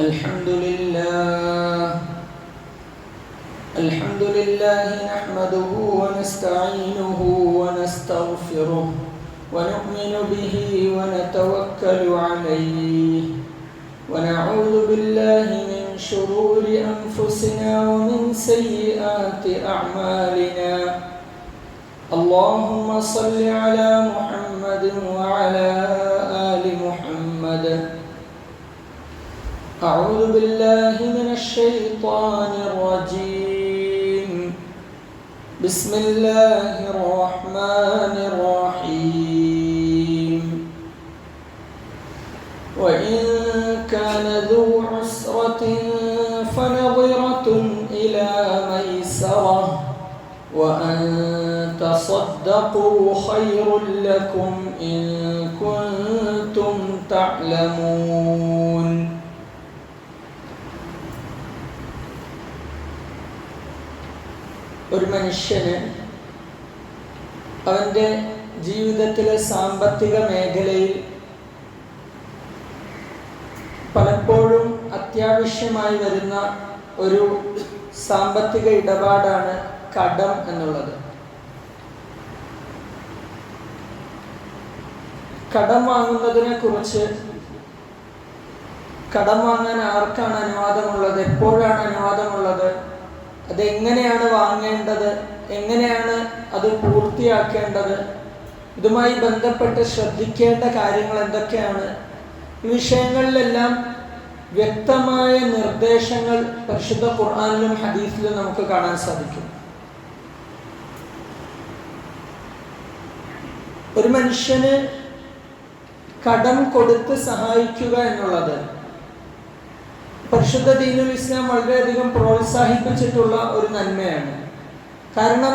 الحمد لله الحمد لله نحمده ونستعينه ونستغفره ونؤمن به ونتوكل عليه. ونعوذ بالله من شرور أنفسنا ومن سيئات أعمالنا. اللهم صل على محمد وعلى آل محمد أعوذ بالله من الشيطان الرجيم. بسم الله الرحمن الرحيم. وإن كان ذو عسرة فنظرة إلى ميسرة وأن تصدقوا خير لكم إن كنتم تعلمون. ഒരു മനുഷ്യന് അവന്റെ ജീവിതത്തിലെ സാമ്പത്തിക മേഖലയിൽ പലപ്പോഴും അത്യാവശ്യമായി വരുന്ന ഒരു സാമ്പത്തിക ഇടപാടാണ് കടം എന്നുള്ളത്. കടം വാങ്ങുന്നതിനെ കുറിച്ച് കടം വാങ്ങാൻ ആർക്കാണ് അനുവാദമുള്ളത്? എപ്പോഴാണ് അനുവാദമുള്ളത്? അതെങ്ങനെയാണ് വാങ്ങേണ്ടത്? എങ്ങനെയാണ് അത് പൂർത്തിയാക്കേണ്ടത്? ഇതുമായി ബന്ധപ്പെട്ട് ശ്രദ്ധിക്കേണ്ട കാര്യങ്ങൾ എന്തൊക്കെയാണ്? ഈ വിഷയങ്ങളിലെല്ലാം വ്യക്തമായ നിർദ്ദേശങ്ങൾ പരിശുദ്ധ ഖുർആാനിലും ഹദീസിലും നമുക്ക് കാണാൻ സാധിക്കും. ഒരു മനുഷ്യന് കടം കൊടുത്ത് സഹായിക്കുക എന്നുള്ളത് പരിശുദ്ധ ദീനുൽ ഇസ്ലാം വളരെയധികം പ്രോത്സാഹിപ്പിച്ചിട്ടുള്ള ഒരു നന്മയാണ്. കാരണം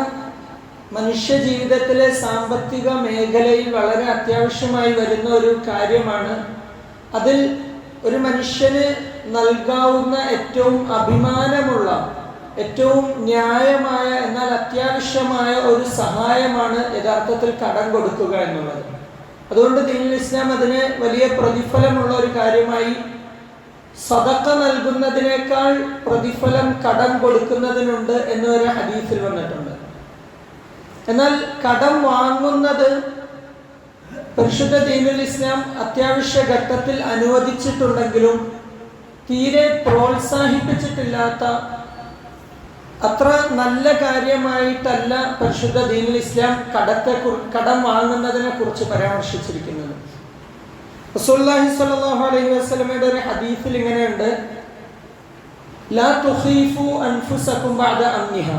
മനുഷ്യ ജീവിതത്തിലെ സാമ്പത്തിക മേഖലയിൽ വളരെ അത്യാവശ്യമായി വരുന്ന ഒരു കാര്യമാണ്. അതിൽ ഒരു മനുഷ്യന് നൽകാവുന്ന ഏറ്റവും അഭിമാനമുള്ള ഏറ്റവും ന്യായമായ എന്നാൽ അത്യാവശ്യമായ ഒരു സഹായമാണ് യഥാർത്ഥത്തിൽ കടം കൊടുക്കുക എന്നുള്ളത്. അതുകൊണ്ട് ദീനുൽ ഇസ്ലാം അതിന് വലിയ പ്രതിഫലമുള്ള ഒരു കാര്യമായി സദക്ക നൽകുന്നതിനേക്കാൾ പ്രതിഫലം കടം കൊടുക്കുന്നതിനുണ്ട് എന്ന് എന്നൊരു ഹദീസിൽ വന്നിട്ടുണ്ട്. എന്നാൽ കടം വാങ്ങുന്നത് പരിശുദ്ധ ദീനുൽ ഇസ്ലാം അത്യാവശ്യ ഘട്ടത്തിൽ അനുവദിച്ചിട്ടുണ്ടെങ്കിലും തീരെ പ്രോത്സാഹിപ്പിച്ചിട്ടില്ലാത്ത അത്ര നല്ല കാര്യമായിട്ടല്ല പരിശുദ്ധ ദീനുൽ ഇസ്ലാം കടത്തെ കടം വാങ്ങുന്നതിനെ കുറിച്ച് പരാമർശിച്ചിരിക്കുന്നത്. റസൂലുള്ളാഹി സ്വല്ലല്ലാഹു അലൈഹി വസല്ലമയുടെ ഒരു ഹദീസിൽ ഇങ്ങനെയുണ്ട്. ലാ തുഖീഫു അൻഫുസകും ബഅദ അംനിഹ.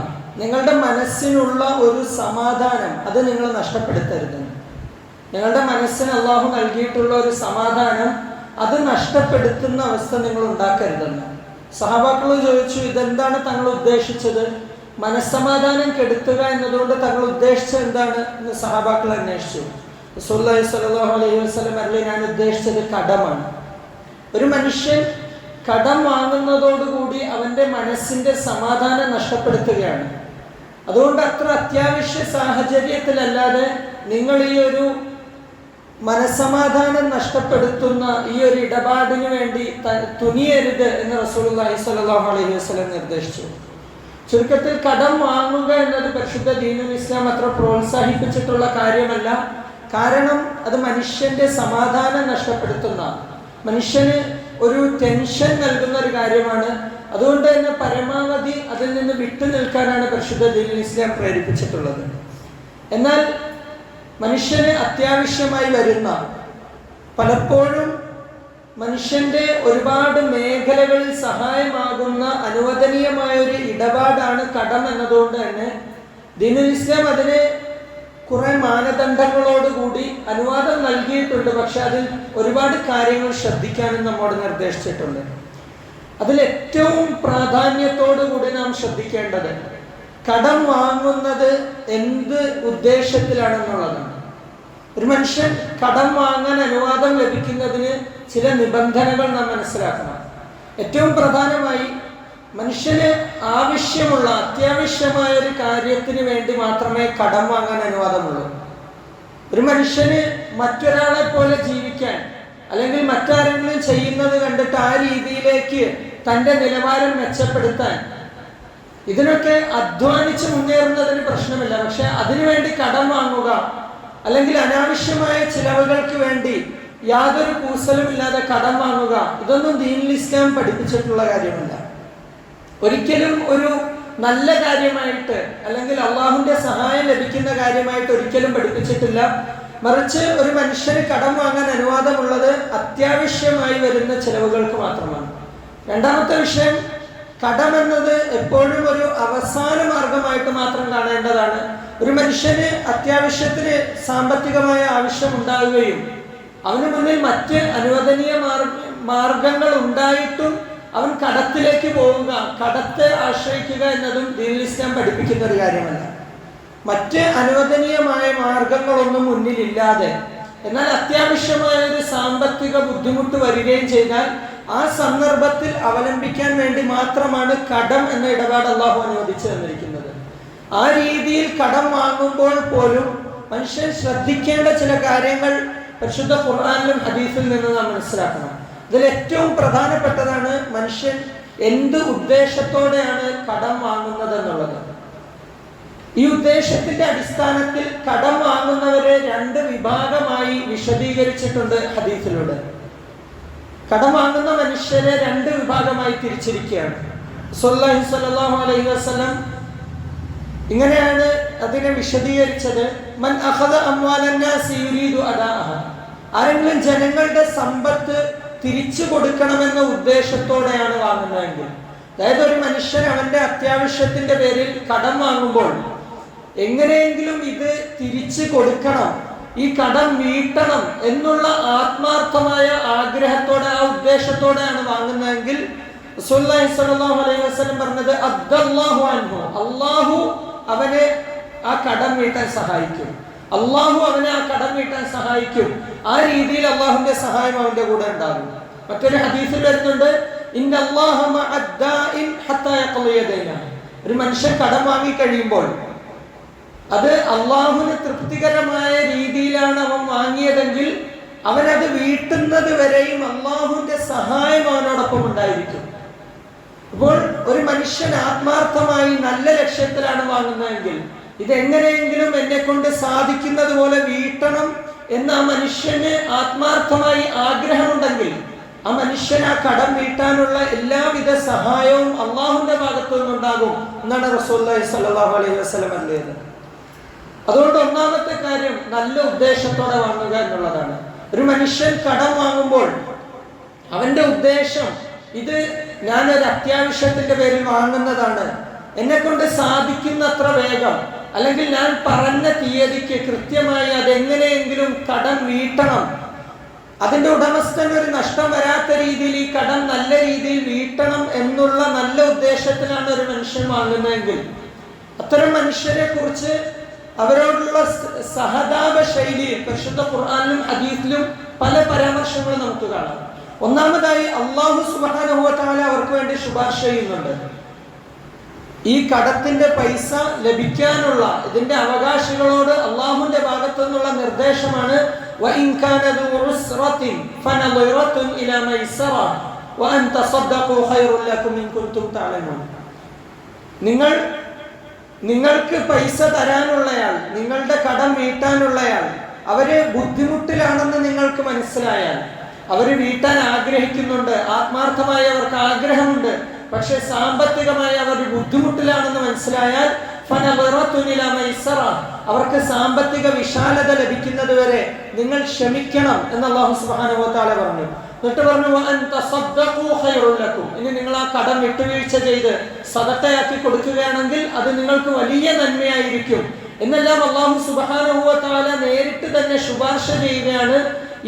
നിങ്ങളുടെ മനസ്സിനുള്ള ഒരു സമാധാനം അത് നിങ്ങൾ നഷ്ടപ്പെടുത്തരുത്. നിങ്ങളുടെ മനസ്സിന് അള്ളാഹു നൽകിയിട്ടുള്ള ഒരു സമാധാനം അത് നഷ്ടപ്പെടുത്തുന്ന അവസ്ഥ നിങ്ങൾ ഉണ്ടാക്കരുതെന്ന് സഹപാക്കൾ ചോദിച്ചു ഇതെന്താണ് തങ്ങൾ ഉദ്ദേശിച്ചത്? മനസ്സമാധാനം കെടുത്തുക എന്നതുകൊണ്ട് തങ്ങൾ ഉദ്ദേശിച്ചത് എന്താണ്? എന്ന് സഹപാക്കൾ അന്വേഷിച്ചു. സ്വല്ലല്ലാഹു അലൈഹി വസല്ലം ഉദ്ദേശിച്ചത് കടമാണ്. ഒരു മനുഷ്യൻ കടം വാങ്ങുന്നതോടുകൂടി അവന്റെ മനസ്സിന്റെ സമാധാനം നഷ്ടപ്പെടുത്തുകയാണ്. അതുകൊണ്ട് അത്ര അത്യാവശ്യ സാഹചര്യത്തിലല്ലാതെ നിങ്ങൾ ഈ ഒരു മനസമാധാനം നഷ്ടപ്പെടുത്തുന്ന ഈ ഒരു ഇടപാടിന് വേണ്ടി തുനിയരുത് എന്ന് റസൂലി സ്വല്ലല്ലാഹു അലൈഹി വസല്ലം നിർദ്ദേശിച്ചു. ചുരുക്കത്തിൽ കടം വാങ്ങുക എന്നത് പരിശുദ്ധ ദീനുൽ ഇസ്ലാം അത്ര പ്രോത്സാഹിപ്പിച്ചിട്ടുള്ള കാര്യമല്ല. കാരണം അത് മനുഷ്യന്റെ സമാധാനം നഷ്ടപ്പെടുത്തുന്ന മനുഷ്യന് ഒരു ടെൻഷൻ നൽകുന്ന ഒരു കാര്യമാണ്. അതുകൊണ്ട് തന്നെ പരമാവധി അതിൽ നിന്ന് വിട്ടു നിൽക്കാനാണ് പരിശുദ്ധ ദീനിൽ ഇസ്ലാം പ്രേരിപ്പിച്ചിട്ടുള്ളത്. എന്നാൽ മനുഷ്യന് അത്യാവശ്യമായി വരുന്ന പലപ്പോഴും മനുഷ്യന്റെ ഒരുപാട് മേഖലകളിൽ സഹായമാകുന്ന അനുവദനീയമായ ഒരു ഇടപാടാണ് കടം എന്നതുകൊണ്ട് തന്നെ ദീനുൽ ഇസ്ലാം അതിനെ കുറെ മാനദണ്ഡങ്ങളോട് കൂടി അനുവാദം നൽകിയിട്ടുണ്ട്. പക്ഷെ അതിൽ ഒരുപാട് കാര്യങ്ങൾ ശ്രദ്ധിക്കാനും നമ്മോട് നിർദ്ദേശിച്ചിട്ടുണ്ട്. അതിൽ ഏറ്റവും പ്രാധാന്യത്തോടു കൂടി നാം ശ്രദ്ധിക്കേണ്ടത് കടം വാങ്ങുന്നത് എന്ത് ഉദ്ദേശത്തിലാണെന്നുള്ളതാണ്. ഒരു മനുഷ്യൻ കടം വാങ്ങാൻ അനുവാദം ലഭിക്കുന്നതിന് ചില നിബന്ധനകൾ നാം മനസ്സിലാക്കണം. ഏറ്റവും പ്രധാനമായി മനുഷ്യന് ആവശ്യമുള്ള അത്യാവശ്യമായ ഒരു കാര്യത്തിന് വേണ്ടി മാത്രമേ കടം വാങ്ങാൻ അനുവാദമുള്ളൂ. ഒരു മനുഷ്യന് മറ്റൊരാളെ പോലെ ജീവിക്കാൻ അല്ലെങ്കിൽ മറ്റാരെങ്കിലും ചെയ്യുന്നത് കണ്ടിട്ട് ആ രീതിയിലേക്ക് തന്റെ നിലവാരം മെച്ചപ്പെടുത്താൻ ഇതിനൊക്കെ അധ്വാനിച്ച് മുന്നേറുന്നതിന് പ്രശ്നമില്ല. പക്ഷെ അതിനുവേണ്ടി കടം വാങ്ങുക അല്ലെങ്കിൽ അനാവശ്യമായ ചിലവുകൾക്ക് വേണ്ടി യാതൊരു കൂസലുമില്ലാതെ കടം വാങ്ങുക ഇതൊന്നും ദീനിൽ ഇസ്ലാം പഠിപ്പിച്ചിട്ടുള്ള കാര്യമല്ല. ഒരിക്കലും ഒരു നല്ല കാര്യമായിട്ട് അല്ലെങ്കിൽ അള്ളാഹുവിന്റെ സഹായം ലഭിക്കുന്ന കാര്യമായിട്ട് ഒരിക്കലും പഠിപ്പിച്ചിട്ടില്ല. മറിച്ച് ഒരു മനുഷ്യന് കടം വാങ്ങാൻ അനുവാദമുള്ളത് അത്യാവശ്യമായി വരുന്ന ചെലവുകൾക്ക് മാത്രമാണ്. രണ്ടാമത്തെ വിഷയം കടം എന്നത് എപ്പോഴും ഒരു അവസാന മാർഗമായിട്ട് മാത്രം കാണേണ്ടതാണ്. ഒരു മനുഷ്യന് അത്യാവശ്യത്തിന് സാമ്പത്തികമായ ആവശ്യം ഉണ്ടാവുകയും അവന് മുന്നിൽ മറ്റ് അനുവദനീയ മാർഗ മാർഗങ്ങൾ ഉണ്ടായിട്ടും അവൻ കടത്തിലേക്ക് പോകുക കടത്തെ ആശ്രയിക്കുക എന്നതും ദീനിൽ ഇസ്ലാം പഠിപ്പിക്കുന്ന ഒരു കാര്യമല്ല. മറ്റ് അനുവദനീയമായ മാർഗങ്ങളൊന്നും മുന്നിലില്ലാതെ എന്നാൽ അത്യാവശ്യമായ ഒരു സാമ്പത്തിക ബുദ്ധിമുട്ട് വരികയും ചെയ്താൽ ആ സന്ദർഭത്തിൽ അവലംബിക്കാൻ വേണ്ടി മാത്രമാണ് കടം എന്ന ഇടപാട് അള്ളാഹു അനുവദിച്ചു തന്നിരിക്കുന്നത്. ആ രീതിയിൽ കടം വാങ്ങുമ്പോൾ പോലും മനുഷ്യൻ ശ്രദ്ധിക്കേണ്ട ചില കാര്യങ്ങൾ പരിശുദ്ധ ഖുർആാനിലും ഹദീസിൽ നിന്ന് നാം മനസ്സിലാക്കണം. ഇതിൽ ഏറ്റവും പ്രധാനപ്പെട്ടതാണ് മനുഷ്യൻ എന്ത് ഉദ്ദേശത്തോടെയാണ് കടം വാങ്ങുന്നത് എന്നുള്ളത് ഈ ഉദ്ദേശത്തിന്റെ അടിസ്ഥാനത്തിൽ കടം വാങ്ങുന്നവരെ രണ്ട് വിഭാഗമായി വിശദീകരിച്ചിട്ടുണ്ട് ഹദീഫിലൂടെ കടം വാങ്ങുന്ന മനുഷ്യരെ രണ്ട് വിഭാഗമായി തിരിച്ചിരിക്കുകയാണ്. അലൈഹി വസല്ലം ഇങ്ങനെയാണ് അതിനെ വിശദീകരിച്ചത്. മൻ അദാഅഹ. ആരെങ്കിലും ജനങ്ങളുടെ സമ്പത്ത് തിരിച്ചു കൊടുക്കണമെന്ന ഉദ്ദേശത്തോടെയാണ് വാങ്ങുന്നതെങ്കിൽ. അതായത് ഒരു മനുഷ്യൻ അവന്റെ അത്യാവശ്യത്തിന്റെ പേരിൽ കടം വാങ്ങുമ്പോൾ എങ്ങനെയെങ്കിലും ഇത് തിരിച്ചു കൊടുക്കണം ഈ കടം വീട്ടണം എന്നുള്ള ആത്മാർത്ഥമായ ആഗ്രഹത്തോടെ ആ ഉദ്ദേശത്തോടെയാണ് വാങ്ങുന്നതെങ്കിൽ അലൈഹി വസല്ലം പറഞ്ഞത് അള്ളാഹു അൻഹു. അല്ലാഹു അവനെ ആ കടം വീട്ടാൻ സഹായിക്കും. അള്ളാഹു അവനെ ആ കടം വീട്ടാൻ സഹായിക്കും. ആ രീതിയിൽ അള്ളാഹുവിന്റെ സഹായം അവന്റെ കൂടെ ഉണ്ടാകും മറ്റൊരു ഹദീസിൽ വരുന്നുണ്ട്. ഒരു മനുഷ്യൻ കടം വാങ്ങി കഴിയുമ്പോൾ അത് അള്ളാഹുവിന് തൃപ്തികരമായ രീതിയിലാണ് അവൻ വാങ്ങിയതെങ്കിൽ അവനത് വീട്ടുന്നത് വരെയും അള്ളാഹുവിന്റെ സഹായം അവനോടൊപ്പം ഉണ്ടായിരിക്കും അപ്പോൾ ഒരു മനുഷ്യൻ ആത്മാർത്ഥമായി നല്ല ലക്ഷ്യത്തിലാണ് വാങ്ങുന്നതെങ്കിൽ ഇതെങ്ങനെയെങ്കിലും എന്നെ കൊണ്ട് സാധിക്കുന്നത് പോലെ വീട്ടണം എന്ന മനുഷ്യന് ആത്മാർത്ഥമായി ആഗ്രഹമുണ്ടെങ്കിൽ ആ മനുഷ്യൻ ആ കടം വീട്ടാനുള്ള എല്ലാവിധ സഹായവും അള്ളാഹുവിന്റെ ഭാഗത്തു നിന്നുണ്ടാകും എന്നാണ് റസൂല്ലി സല്ലാഹു അലൈഹി വസ്ലം അല്ലേത് അതുകൊണ്ട് ഒന്നാമത്തെ കാര്യം നല്ല ഉദ്ദേശത്തോടെ വാങ്ങുക എന്നുള്ളതാണ്. ഒരു മനുഷ്യൻ കടം വാങ്ങുമ്പോൾ അവന്റെ ഉദ്ദേശം ഇത് ഞാനൊരു അത്യാവശ്യത്തിന്റെ പേരിൽ വാങ്ങുന്നതാണ്. എന്നെ കൊണ്ട് സാധിക്കുന്നത്ര വേഗം അല്ലെങ്കിൽ ഞാൻ പറഞ്ഞ തീയതിക്ക് കൃത്യമായി അതെങ്ങനെയെങ്കിലും കടം വീട്ടണം. അതിന്റെ ഉടമസ്ഥന് ഒരു നഷ്ടം വരാത്ത രീതിയിൽ ഈ കടം നല്ല രീതിയിൽ വീട്ടണം എന്നുള്ള നല്ല ഉദ്ദേശത്തിലാണ് ഒരു മനുഷ്യൻ വാങ്ങുന്നതെങ്കിൽ. അത്തരം മനുഷ്യരെ കുറിച്ച് അവരോടുള്ള സഹതാപ ശൈലിയിൽ പരിശുദ്ധ ഖുർആാനിലും ഹദീസിലും പല പരാമർശങ്ങളും നമുക്ക് കാണാം. ഒന്നാമതായി അള്ളാഹു സുബാനുഭവത്താല അവർക്ക് വേണ്ടി ശുപാർശ ചെയ്യുന്നുണ്ട്. ഈ കടത്തിന്റെ പൈസ ലഭിക്കാനുള്ള ഇതിന്റെ അവകാശികളോട് അള്ളാഹുന്റെ ഭാഗത്തു നിന്നുള്ള നിർദ്ദേശമാണ് നിങ്ങൾ നിങ്ങൾക്ക് പൈസ തരാനുള്ളയാൾ നിങ്ങളുടെ കടം വീട്ടാനുള്ളയാൾ അവർ ബുദ്ധിമുട്ടിലാണെന്ന് നിങ്ങൾക്ക് മനസ്സിലായാൽ അവർ വീട്ടാൻ ആഗ്രഹിക്കുന്നുണ്ട് ആത്മാർത്ഥമായി അവർക്ക് ആഗ്രഹമുണ്ട് പക്ഷെ സാമ്പത്തികമായി അവർ ബുദ്ധിമുട്ടിലാണെന്ന് മനസ്സിലായാൽ അവർക്ക് സാമ്പത്തിക വിശാലത ലഭിക്കുന്നത് വരെ നിങ്ങൾ ക്ഷമിക്കണം എന്ന് അള്ളാഹു സുബ്ഹാനഹു വതആല പറഞ്ഞു എന്നിട്ട് പറഞ്ഞു. ഇനി നിങ്ങൾ ആ കടം വിട്ടുവീഴ്ച ചെയ്ത് സദത്തയാക്കി കൊടുക്കുകയാണെങ്കിൽ അത് നിങ്ങൾക്ക് വലിയ നന്മയായിരിക്കും എന്നെല്ലാം അള്ളാഹു സുബ്ഹാനഹു വതആല നേരിട്ട് തന്നെ ശുപാർശ ചെയ്യുകയാണ്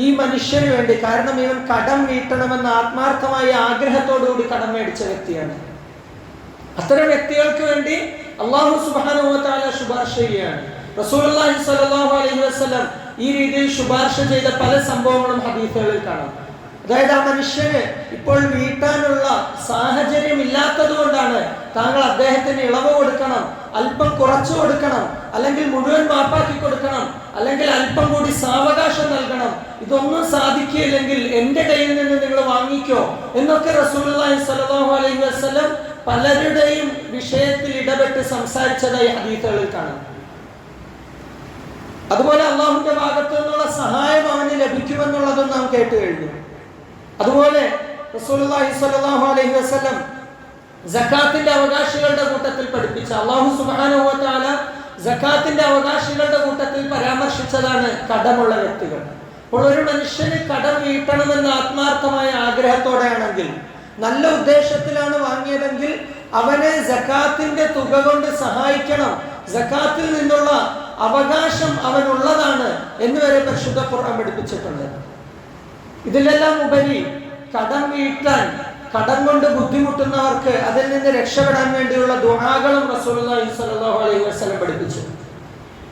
ഈ മനുഷ്യന് വേണ്ടി. കാരണം ഇവൻ കടം വീട്ടണമെന്ന ആത്മാർത്ഥമായ ആഗ്രഹത്തോടുകൂടി കടം മേടിച്ച വ്യക്തിയാണ്. അത്തരം വ്യക്തികൾക്ക് വേണ്ടി അള്ളാഹു സുബ്ഹാനഹു വതആല ശുപാർശ ചെയ്യുകയാണ്. സ്വല്ലല്ലാഹു അലൈഹി വസ്ലം ഈ രീതിയിൽ ശുപാർശ ചെയ്ത പല സംഭവങ്ങളും ഹദീസുകളിൽ കാണാം. അതായത് ആ മനുഷ്യന് ഇപ്പോൾ വീട്ടാനുള്ള സാഹചര്യം ഇല്ലാത്തത് കൊണ്ടാണ് താങ്കൾ അദ്ദേഹത്തിന് ഇളവ് കൊടുക്കണം അല്പം കുറച്ചു കൊടുക്കണം. അല്ലെങ്കിൽ മുഴുവൻ മാപ്പാക്കി കൊടുക്കണം. അല്ലെങ്കിൽ അല്പം കൂടി സാവകാശം നൽകണം. ഇതൊന്നും സാധിക്കില്ലെങ്കിൽ എന്റെ കയ്യിൽ നിന്ന് നിങ്ങൾ വാങ്ങിക്കോ. എന്നൊക്കെ സ്വല്ലല്ലാഹു അലൈഹി വസല്ലം പലരുടെയും വിഷയത്തിൽ ഇടപെട്ട് സംസാരിച്ചതായി ഹദീസുകളിൽ കാണാം. അതുപോലെ അള്ളാഹുന്റെ ഭാഗത്തു നിന്നുള്ള സഹായം അവന് ലഭിക്കുമെന്നുള്ളതും നാം കേട്ട് കഴിഞ്ഞു. അതുപോലെ റസൂലുള്ളാഹി സ്വല്ലല്ലാഹു അലൈഹി വസല്ലം സക്കാത്തിന്റെ അവകാശികളുടെ കൂട്ടത്തിൽ പഠിപ്പിച്ച അള്ളാഹു തആല സക്കാത്തിന്റെ അവകാശികളുടെ കൂട്ടത്തിൽ പരാമർശിച്ചതാണ് കടമുള്ള വ്യക്തികൾ. അപ്പോൾ ഒരു മനുഷ്യന് കടം വീട്ടണമെന്ന ആത്മാർത്ഥമായ ആഗ്രഹത്തോടെയാണെങ്കിൽ നല്ല ഉദ്ദേശത്തിലാണ് വാങ്ങിയതെങ്കിൽ അവനെ ജക്കാത്തിന്റെ തുക കൊണ്ട് സഹായിക്കണം. ജക്കാത്തിൽ നിന്നുള്ള അവകാശം അവനുള്ളതാണ് എന്ന് വരെ പരിശുദ്ധ ഖുർആൻ പഠിപ്പിച്ചിട്ടുണ്ട്. ഇതിലെല്ലാം ഉപരി കടം വീട്ടാൻ കടം കൊണ്ട് ബുദ്ധിമുട്ടുന്നവർക്ക് അതിൽ നിന്ന് രക്ഷപ്പെടാൻ വേണ്ടിയുള്ള ദുആകളും റസൂലുള്ളാഹി സ്വല്ലല്ലാഹു അലൈഹി വസല്ലം പഠിപ്പിച്ചു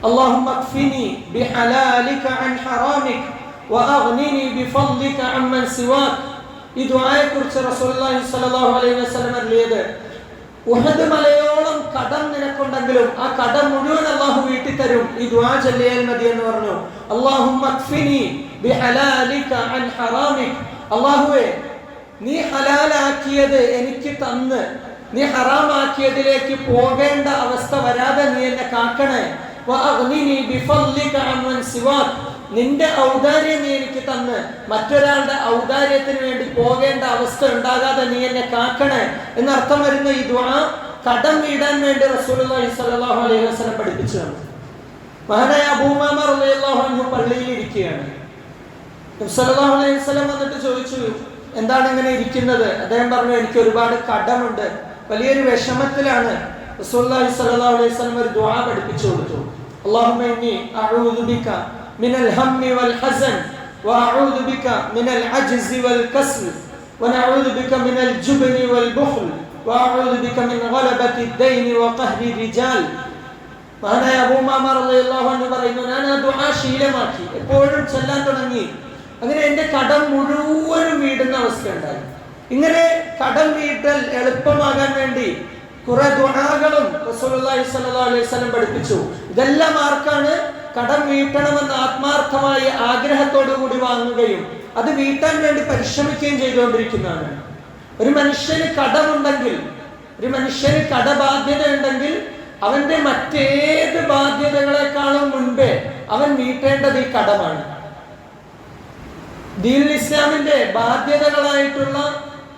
اللهم اكفني بحلالك عن حرامك واغنني بفضلك عمن سواك ഈ ദുആയെ കുറിച്ച് റസൂലുള്ളാഹി സ്വല്ലല്ലാഹു അലൈഹി വസല്ലം അറിയത് ഉഹദ് മലയോളം കടം നിനക്കുണ്ടെങ്കിലും ആ കടം മുഴുവൻ അള്ളാഹു വീട്ടി തരും ഈ ദുആ ചൊല്ലിയാൽ മതി എന്ന് പറഞ്ഞു അല്ലാഹുമ്മ അക്ഫിനി ബിഹലാലിക അൻ ഹറാമിക് അല്ലാഹുവേ നീ ഹലാലാക്കിയത് എനിക്ക് തന്ന്. നീ ഹറാമാക്കിയതിലേക്ക് പോകേണ്ട അവസ്ഥ വരാതെ നീ എന്നെ കാക്കണേ. നിന്റെ ഔദാര്യം നീ എനിക്ക് തന്ന്. മറ്റൊരാളുടെ ഔദാര്യത്തിന് വേണ്ടി പോകേണ്ട അവസ്ഥ ഉണ്ടാകാതെ നീ എന്നെ കാക്കണേ. എന്നർത്ഥം വരുന്ന ഈ ദുആ കടം വീടാൻ വേണ്ടി റസൂലുള്ളാഹി സ്വല്ലല്ലാഹു അലൈഹി വസല്ലം പഠിപ്പിച്ചു തന്നു മഹാനായ അബൂമാമർ അൻഹു പള്ളിയിൽ ഇരിക്കുകയാണ് അലൈഹി വസ്ലം വന്നിട്ട് ചോദിച്ചു എന്താണ് ഇങ്ങനെ ഇരിക്കുന്നത്? അദ്ദേഹം പറഞ്ഞു എനിക്ക് ഒരുപാട് കടമുണ്ട്. വലിയൊരു വിഷമത്തിലാണ് റസൂല്ലാഹി സല്ലല്ലാഹു അലൈഹി വസല്ലം ഒരു ദുആ പഠിപ്പിച്ചു കൊടുത്തു അല്ലാഹുമ്മ ഇന്നി അഊദു ബിക മിനൽ ഹമ്മി വൽ ഹസൻ വഅഊദു ബിക മിനൽ അജ്സി വൽ കസ്ൽ വനഊദു ബിക മിനൽ ജുബ്നി വൽ ബുഖ്ൽ വഅഊദു ബിക മിൻ ഗലബത്തി ദൈൻ വഖഹ്രി റിജാൽ. മഹാനായ അബൂമാമ റളിയല്ലാഹു അൻഹു പറയുന്നു ഞാൻ ആ ദുആ ശീലമാക്കി. എപ്പോഴും ചൊല്ലാൻ തുടങ്ങി. അങ്ങനെ എന്റെ കടം മുഴുവനും വീടുന്ന അവസ്ഥ ഉണ്ടായി ഇങ്ങനെ കടം വീട്ടൽ എളുപ്പമാകാൻ വേണ്ടി കുറെ സ്വല്ലല്ലാഹു അലൈഹി വസല്ലം പഠിപ്പിച്ചു. ഇതെല്ലാം ആർക്കാണ്? കടം വീട്ടണമെന്ന് ആത്മാർത്ഥമായി ആഗ്രഹത്തോടു കൂടി വാങ്ങുകയും അത് വീട്ടാൻ വേണ്ടി പരിശ്രമിക്കുകയും ചെയ്തുകൊണ്ടിരിക്കുന്നതാണ്. ഒരു മനുഷ്യന് കടമുണ്ടെങ്കിൽ ഒരു മനുഷ്യന് കടബാധ്യത ഉണ്ടെങ്കിൽ അവന്റെ മറ്റേത് ബാധ്യതകളെക്കാളും മുൻപേ അവൻ വീട്ടേണ്ടത് ഈ കടമാണ്. ദീൻ ഇസ്ലാമിന്റെ ബാധ്യതകളായിട്ടുള്ള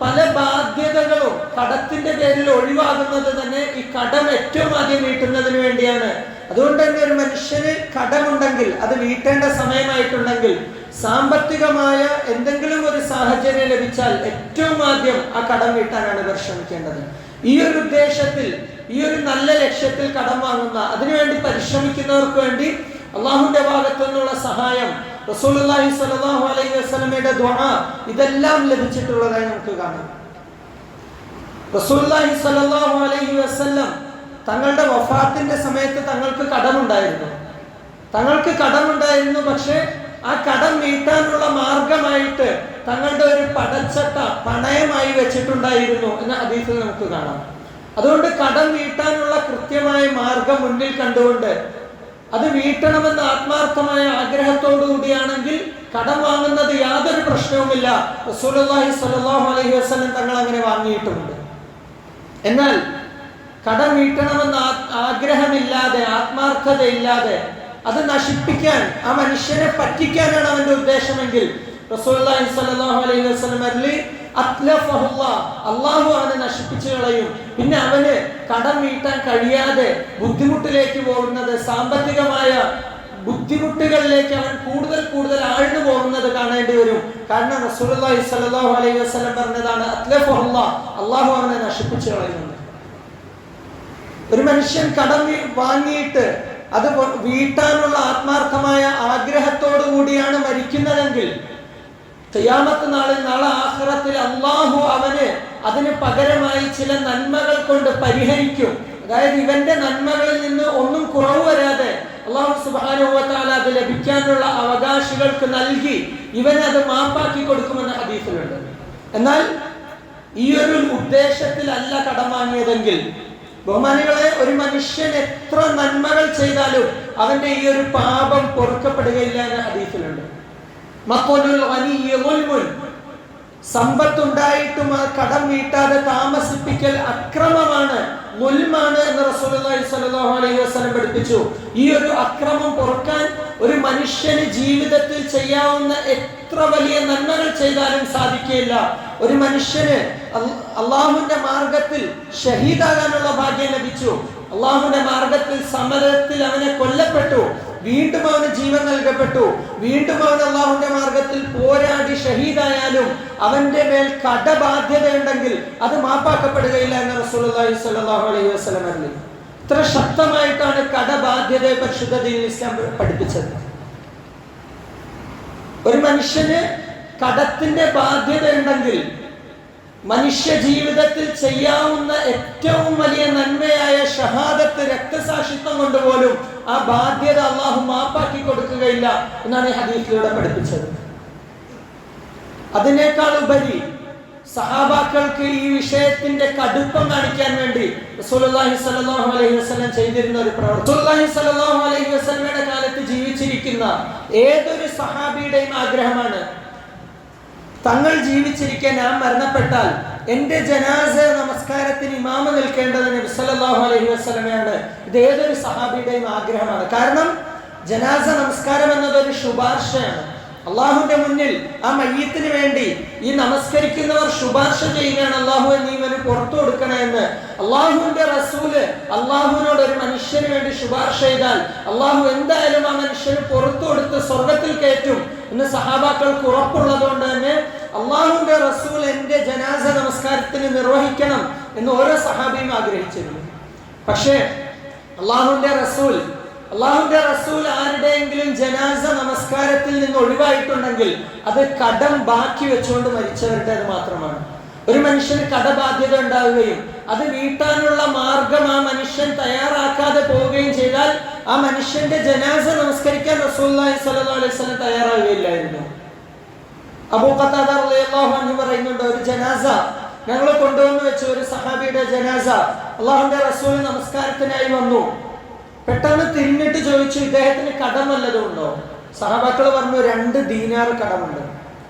പല ബാധ്യതകളും കടത്തിന്റെ പേരിൽ ഒഴിവാകുന്നത് തന്നെ ഈ കടം ഏറ്റവും ആദ്യം വീട്ടുന്നതിന് വേണ്ടിയാണ്. അതുകൊണ്ട് തന്നെ ഒരു മനുഷ്യന് കടമുണ്ടെങ്കിൽ അത് വീട്ടേണ്ട സമയമായിട്ടുണ്ടെങ്കിൽ സാമ്പത്തികമായ എന്തെങ്കിലും ഒരു സാഹചര്യം ലഭിച്ചാൽ ഏറ്റവും ആദ്യം ആ കടം വീട്ടാനാണ് ഇവർ ശ്രമിക്കേണ്ടത്. ഈ ഒരു ഉദ്ദേശത്തിൽ ഈ ഒരു നല്ല ലക്ഷ്യത്തിൽ കടം വാങ്ങുന്ന അതിനുവേണ്ടി പരിശ്രമിക്കുന്നവർക്ക് വേണ്ടി അള്ളാഹുന്റെ ഭാഗത്തു നിന്നുള്ള സഹായം റസൂലുള്ളാഹി സ്വല്ലല്ലാഹു അലൈഹി വസല്ലമയുടെ ദുആ ഇതെല്ലാം ലഭിച്ചിട്ടുള്ളതായി നമുക്ക് കാണാം. റസൂലുള്ളാഹി സ്വല്ലല്ലാഹു അലൈഹി വസല്ലം തങ്ങളുടെ വഫാത്തിന്റെ സമയത്ത് തങ്ങൾക്ക് കടമുണ്ടായിരുന്നു. തങ്ങൾക്ക് കടമുണ്ടായിരുന്നു പക്ഷേ ആ കടം വീട്ടാനുള്ള മാർഗമായിട്ട് തങ്ങളുടെ ഒരു പടച്ചട്ട പണയമായി വെച്ചിട്ടുണ്ടായിരുന്നു എന്ന ഹദീസിൽ നമുക്ക് കാണാം. അതുകൊണ്ട് കടം വീട്ടാനുള്ള കൃത്യമായ മാർഗം മുന്നിൽ കണ്ടുകൊണ്ട് അത് വീട്ടണമെന്ന ആത്മാർത്ഥമായ ആഗ്രഹത്തോടു കൂടിയാണെങ്കിൽ കടം വാങ്ങുന്നത് യാതൊരു പ്രശ്നവുമില്ല. റസൂലുള്ളാഹി സ്വല്ലല്ലാഹു അലൈഹി വസല്ലം തങ്ങൾ അങ്ങനെ വാങ്ങിയിട്ടുമുണ്ട്. എന്നാൽ കടം വീട്ടണമെന്ന ആഗ്രഹമില്ലാതെ ആത്മാർത്ഥതയില്ലാതെ അത് നശിപ്പിക്കാൻ ആ മനുഷ്യനെ പറ്റിക്കാനാണ് അവന്റെ ഉദ്ദേശമെങ്കിൽ റസൂലുള്ളാഹി സ്വല്ലല്ലാഹു അലൈഹി വസല്ലം അള്ളാഹു അവനെ നശിപ്പിച്ചു കളയും. പിന്നെ അവന് കടം വീട്ടാൻ കഴിയാതെ ബുദ്ധിമുട്ടിലേക്ക് പോകുന്നത് സാമ്പത്തികമായ ബുദ്ധിമുട്ടുകളിലേക്ക് അവൻ കൂടുതൽ കൂടുതൽ ആഴ്ന്നു പോകുന്നത് കാണേണ്ടി വരും. കാരണം റസൂലുള്ളാഹി സ്വല്ലല്ലാഹു അലൈഹി വസല്ലം പറഞ്ഞതാണ് അത്ലഫഹുല്ലാഹ്. അള്ളാഹു അവനെ നശിപ്പിച്ചു കളയുന്നത് ഒരു മനുഷ്യൻ കടം വാങ്ങിയിട്ട് അത് വീട്ടാനുള്ള ആത്മാർത്ഥമായ ആഗ്രഹത്തോടു കൂടിയാണ് മരിക്കുന്നതെങ്കിൽ ഖിയാമത്ത് നാളിൽ നാളെ ആഖിറത്തിൽ അള്ളാഹു അവന് അതിന് പകരമായി ചില നന്മകൾ കൊണ്ട് പരിഹരിക്കും അതായത് ഇവന്റെ നന്മകളിൽ നിന്ന് ഒന്നും കുറവ് വരാതെ അള്ളാഹു സുബാനുഭവത്താൽ അത് ലഭിക്കാനുള്ള അവകാശികൾക്ക് നൽകി ഇവൻ അത് മാപ്പാക്കി കൊടുക്കുമെന്ന് ഹദീസിലുണ്ട് എന്നാൽ ഈ ഒരു ഉദ്ദേശത്തിലല്ല കടം വാങ്ങിയതെങ്കിൽ ബഹുമാനികളെ ഒരു മനുഷ്യൻ എത്ര നന്മകൾ ചെയ്താലും അവന്റെ ഈ ഒരു പാപം പൊറുക്കപ്പെടുകയില്ല എന്ന് ഹദീസിലുണ്ട്. സമ്പത്തുണ്ടായിട്ടും ആ കടം വീട്ടാതെ താമസിപ്പിക്കൽ അക്രമമാണ് മുൽമാണ് എന്ന് റസൂലുള്ളാഹി സ്വല്ലല്ലാഹു അലൈഹി വസല്ലം പഠിപ്പിച്ചു. ഈ ഒരു അക്രമം പൊറുക്കാൻ ഒരു മനുഷ്യന് ജീവിതത്തിൽ ചെയ്യാവുന്ന എത്ര വലിയ നന്മകൾ ചെയ്താലും സാധിക്കില്ല ഒരു മനുഷ്യന് അള്ളാഹുവിന്റെ മാർഗത്തിൽ ഷഹീദാകാനുള്ള ഭാഗ്യം ലഭിച്ചു. അള്ളാഹുവിന്റെ മാർഗത്തിൽ സമരത്തിൽ അവനെ കൊല്ലപ്പെട്ടു. വീണ്ടും അവന് ജീവൻ നൽകപ്പെട്ടു. വീണ്ടും അവൻ അള്ളാഹുന്റെ മാർഗത്തിൽ പോരാടി ഷഹീദായാലും അവന്റെ മേൽ കടബാധ്യത ഉണ്ടെങ്കിൽ അത് മാപ്പാക്കപ്പെടുകയില്ല എന്ന് റസൂലി അലൈഹി ഇത്ര ശക്തമായിട്ടാണ് കടബാധ്യതയെ പരിശുദ്ധ ഇസ്ലാം പഠിപ്പിച്ചത്. ഒരു മനുഷ്യന് കടത്തിന്റെ ബാധ്യത ഉണ്ടെങ്കിൽ മനുഷ്യ ജീവിതത്തിൽ ചെയ്യാവുന്ന ഏറ്റവും വലിയ നന്മയായ ഷഹാദത്ത് രക്തസാക്ഷിത്വം കൊണ്ട് പോലും ആ ബാധ്യത അള്ളാഹു മാപ്പാക്കി കൊടുക്കുകയില്ല എന്നാണ് ഈ ഹദീഫിലൂടെ പഠിപ്പിച്ചത്. അതിനേക്കാൾ ഉപരി സഹാബാക്കൾക്ക് ഈ വിഷയത്തിന്റെ കടുപ്പം കാണിക്കാൻ വേണ്ടി റസൂലുള്ളാഹി സ്വല്ലല്ലാഹു അലൈഹി വസല്ലം ചെയ്തിരുന്ന ഒരു പ്രവർത്തനം റസൂലുള്ളാഹി സ്വല്ലല്ലാഹു അലൈഹി വസല്ലമയുടെ കാലത്ത് ജീവിച്ചിരിക്കുന്ന ഏതൊരു സഹാബിയുടെയും ആഗ്രഹമാണ് തങ്ങൾ ജീവിച്ചിരിക്കാൻ ഞാൻ മരണപ്പെട്ടാൽ എന്റെ ജനാസ നമസ്കാരത്തിന് ഇമാമ നിൽക്കേണ്ടത് നബി സല്ലല്ലാഹു അലൈഹി വസല്ലമയാണ്. ഇത് ഏതൊരു സഹാബിയുടെയും ആഗ്രഹമാണ്. കാരണം ജനാസ നമസ്കാരം എന്നതൊരു ശുപാർശയാണ്. അള്ളാഹുവിന്റെ മുന്നിൽ ആ മയ്യത്തിന് വേണ്ടി ഈ നമസ്കരിക്കുന്നവർ ശുപാർശ ചെയ്യുകയാണ്. അള്ളാഹു നീ ഇവന് പുറത്തു കൊടുക്കണമെന്ന് അള്ളാഹുവിന്റെ റസൂൽ അള്ളാഹുവിനോട് ഒരു മനുഷ്യന് വേണ്ടി ശുപാർശ ചെയ്താൽ അള്ളാഹു എന്തായാലും ആ മനുഷ്യന് പുറത്തു കൊടുത്ത് സ്വർഗത്തിൽ കയറ്റും എന്ന് സഹാബാക്കൾക്ക് ഉറപ്പുള്ളത് കൊണ്ട് തന്നെ അള്ളാഹുവിന്റെ റസൂൽ എന്റെ ജനാസ നമസ്കാരത്തിന് നിർവഹിക്കണം എന്ന് ഓരോ സഹാബിയും ആഗ്രഹിച്ചിരുന്നു. പക്ഷേ അള്ളാഹുവിന്റെ റസൂൽ അള്ളാഹുവിന്റെ റസൂൽ ആരുടെയെങ്കിലും ജനാസ നമസ്കാരത്തിൽ നിന്ന് ഒഴിവായിട്ടുണ്ടെങ്കിൽ അത് കടം ബാക്കി വെച്ചുകൊണ്ട് മരിച്ചവരുടേത് മാത്രമാണ്. ഒരു മനുഷ്യന് കടബാധ്യത ഉണ്ടാവുകയും അത് വീട്ടാനുള്ള മാർഗം ആ മനുഷ്യൻ തയ്യാറാക്കാതെ പോവുകയും ചെയ്താൽ ആ മനുഷ്യന്റെ ജനാസ നമസ്കരിക്കാൻ റസൂല്ലാഹി സല്ലല്ലാഹു അലൈഹി വസല്ലം തയ്യാറാവുകയില്ലായിരുന്നു. അബൂ ഖത്താദ പറയുന്നുണ്ട് ഒരു ജനാസ ഞങ്ങൾ കൊണ്ടുവന്ന് വെച്ച ഒരു സഹാബിയുടെ ജനാസ അള്ളാഹുന്റെ റസൂൽ നമസ്കാരത്തിനായി വന്നു. പെട്ടെന്ന് തിരിഞ്ഞിട്ട് ചോദിച്ചു ഇദ്ദേഹത്തിന് കടം വല്ലതും ഉണ്ടോ? സഹാബാക്കൾ പറഞ്ഞു രണ്ട് ദീനാർ കടമുണ്ട്.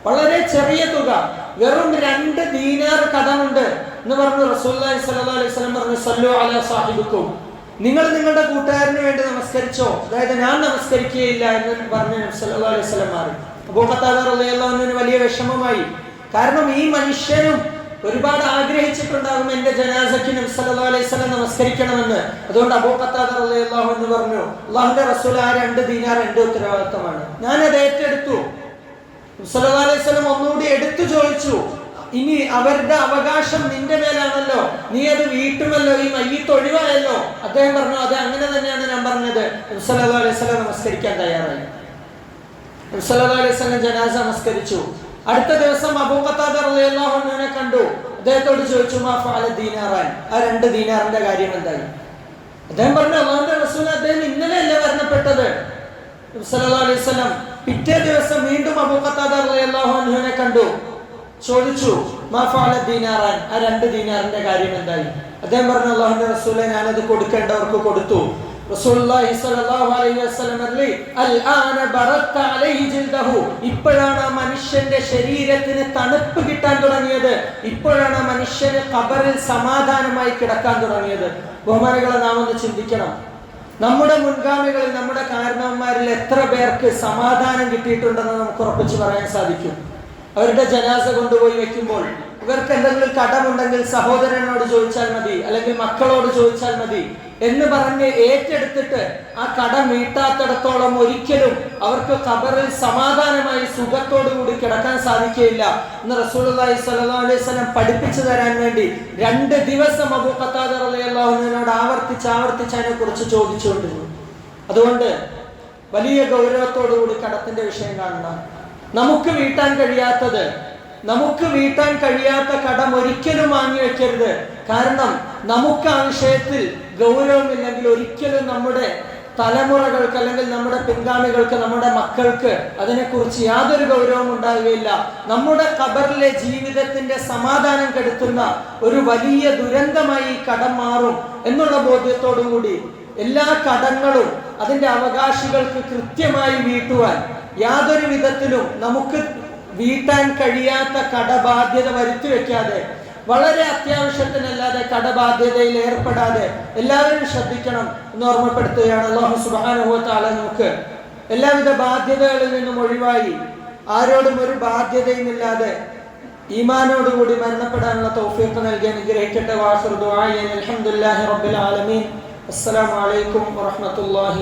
വളരെ ചെറിയ തുക. വെറും രണ്ട് ദീനാർ കടമുണ്ട്. എന്ന് പറഞ്ഞു റസൂല്ലി സ്വലം അലൈഹി വസല്ലം പറഞ്ഞു സല്ലു അല സാഹിബിക്കും. നിങ്ങൾ നിങ്ങളുടെ കൂട്ടുകാരന് വേണ്ടി നമസ്കരിച്ചോ? അതായത് ഞാൻ നമസ്കരിക്കുകയില്ല എന്ന് പറഞ്ഞു സല്ലല്ലാഹു അലൈഹി സ്വലം മാറി. അബൂഖത്താദറിന് വലിയ വിഷമമായി. കാരണം ഈ മനുഷ്യനും ഒരുപാട് ആഗ്രഹിച്ചിട്ടുണ്ടാകും എന്റെ ജനാസയ്ക്ക് നബി സല്ലല്ലാഹു അലൈഹി വസല്ലം നമസ്കരിക്കണമെന്ന്. അതുകൊണ്ട് അബൂഖത്താദർ റളിയല്ലാഹു എന്ന് പറഞ്ഞു അള്ളാഹുന്റെ റസൂൽ ആ രണ്ട് ദീനാർ എന്റെ ഉത്തരവാദിത്തമാണ് ഞാൻ അത് ഏറ്റെടുത്തു. നബി സല്ലല്ലാഹു അലൈഹി വസല്ലം ഒന്നുകൂടി എടുത്തു ചോദിച്ചു ഇനി അവരുടെ അവകാശം നിന്റെ മേലാണല്ലോ. നീ അത് വീട്ടുമല്ലോ ഈ മയ്യത്ത് ഒഴിവായല്ലോ. അദ്ദേഹം പറഞ്ഞു അത് അങ്ങനെ തന്നെയാണ് ഞാൻ പറഞ്ഞത്. അലൈഹി വസല്ലം നമസ്കരിക്കാൻ തയ്യാറായി. അലൈഹി വസല്ലം ജനാസ നമസ്കരിച്ചു. അടുത്ത ദിവസം അബൂഖത്താദറിനെ കണ്ടു. അദ്ദേഹത്തോട് ചോദിച്ചു മാഫാല ദീനാറാൻ? ആ രണ്ട് ദീനാറിന്റെ കാര്യം എന്തായി? അദ്ദേഹം പറഞ്ഞു അള്ളാഹുന്റെ റസൂൽ അദ്ദേഹം ഇന്നലെയല്ലേ മരണപ്പെട്ടത്? നബി സല്ലല്ലാഹു അലൈഹി വസല്ലം പിറ്റേ ദിവസം വീണ്ടും അബൂഖത്താദറിനെ കണ്ടു. ചോദിച്ചു മാഫാല ദീനാറാൻ? ആ രണ്ട് ദീനാറിന്റെ കാര്യം എന്തായി? അദ്ദേഹം പറഞ്ഞു അള്ളാഹുന്റെ റസൂലെ ഞാനത് കൊടുക്കേണ്ടവർക്ക് കൊടുത്തു. റസൂലുള്ളാഹി സ്വല്ലല്ലാഹു അലൈഹി വസല്ലം പറഞ്ഞു അൽആന ബറത്ത അലൈഹി ജിൽദഹു. ഇപ്പോഴാണ് ആ മനുഷ്യന്റെ ശരീരത്തിന് തണുപ്പ് കിട്ടാൻ തുടങ്ങിയത്. ഇപ്പോഴാണ് ആ മനുഷ്യന് ഖബറിൽ സമാധാനമായി കിടക്കാൻ തുടങ്ങിയത്. ബഹുമാനികളെ നാം ഒന്ന് ചിന്തിക്കണം. നമ്മുടെ മുൻഗാമികളിൽ നമ്മുടെ കാരണവന്മാരിൽ എത്ര പേർക്ക് സമാധാനം കിട്ടിയിട്ടുണ്ടെന്ന് നമുക്ക് ഉറപ്പിച്ച് പറയാൻ സാധിക്കും. അവരുടെ ജനാസ കൊണ്ടുപോയി വെക്കുമ്പോൾ ഇവർക്ക് എന്തെങ്കിലും കടമുണ്ടെങ്കിൽ സഹോദരനോട് ചോദിച്ചാൽ മതി അല്ലെങ്കിൽ മക്കളോട് ചോദിച്ചാൽ മതി. എന്ന് പറഞ്ഞ് ഏറ്റെടുത്തിട്ട് ആ കട വീട്ടാത്തിടത്തോളം ഒരിക്കലും അവർക്ക് ഖബറിൽ സമാധാനമായി കൂടി കിടക്കാൻ സാധിക്കുകയില്ല. എന്ന് റസൂലുള്ളാഹി സ്വല്ലല്ലാഹു അലൈഹി വസല്ലം പഠിപ്പിച്ചു തരാൻ വേണ്ടി രണ്ട് ദിവസം അബൂ ഖത്താദ റളിയല്ലാഹുവിനോട് ആവർത്തിച്ച് ആവർത്തിച്ച് അതിനെ കുറിച്ച് ചോദിച്ചുകൊണ്ടിരുന്നു. അതുകൊണ്ട് വലിയ ഗൗരവത്തോടു കൂടി കടത്തിന്റെ വിഷയം കാണണം. നമുക്ക് വീട്ടാൻ കഴിയാത്തത് നമുക്ക് വീട്ടാൻ കഴിയാത്ത കടം ഒരിക്കലും വാങ്ങി വെക്കരുത്. കാരണം നമുക്ക് ആ വിഷയത്തിൽ ഗൗരവമില്ലെങ്കിൽ ഒരിക്കലും നമ്മുടെ തലമുറകൾക്ക് അല്ലെങ്കിൽ നമ്മുടെ പിൻഗാമികൾക്ക് നമ്മുടെ മക്കൾക്ക് അതിനെക്കുറിച്ച് യാതൊരു ഗൗരവം ഉണ്ടാവുകയില്ല. നമ്മുടെ കബറിലെ ജീവിതത്തിന്റെ സമാധാനം കെടുത്തുന്ന ഒരു വലിയ ദുരന്തമായി കടം മാറും എന്നുള്ള ബോധ്യത്തോടു കൂടി എല്ലാ കടങ്ങളും അതിന്റെ അവകാശികൾക്ക് കൃത്യമായി വീട്ടുവാൻ യാതൊരു വിധത്തിലും നമുക്ക് വീട്ടാൻ കഴിയാത്ത കടബാധ്യത വരുത്തി വെക്കാതെ വളരെ അത്യാവശ്യത്തിനല്ലാതെ കടബാധ്യതയിൽ ഏർപ്പെടാതെ എല്ലാവരും ശ്രദ്ധിക്കണം എന്ന് ഓർമ്മപ്പെടുത്തുകയാണ് അള്ളാഹു സുബാനുഭവത്താലെ നമുക്ക്. എല്ലാവിധ ബാധ്യതകളിൽ നിന്നും ഒഴിവായി ആരോടും ഒരു ബാധ്യതയും ഇല്ലാതെ ഈമാനോടുകൂടി മരണപ്പെടാനുള്ള തൗഫീഖ് നൽകി അനുഗ്രഹിക്കട്ടെ വാഹുർ ദുആ അൽഹംദുലില്ലാഹി റബ്ബിൽ ആലമീൻ. അസ്സലാമു അലൈക്കും വറഹ്മത്തുള്ളാഹി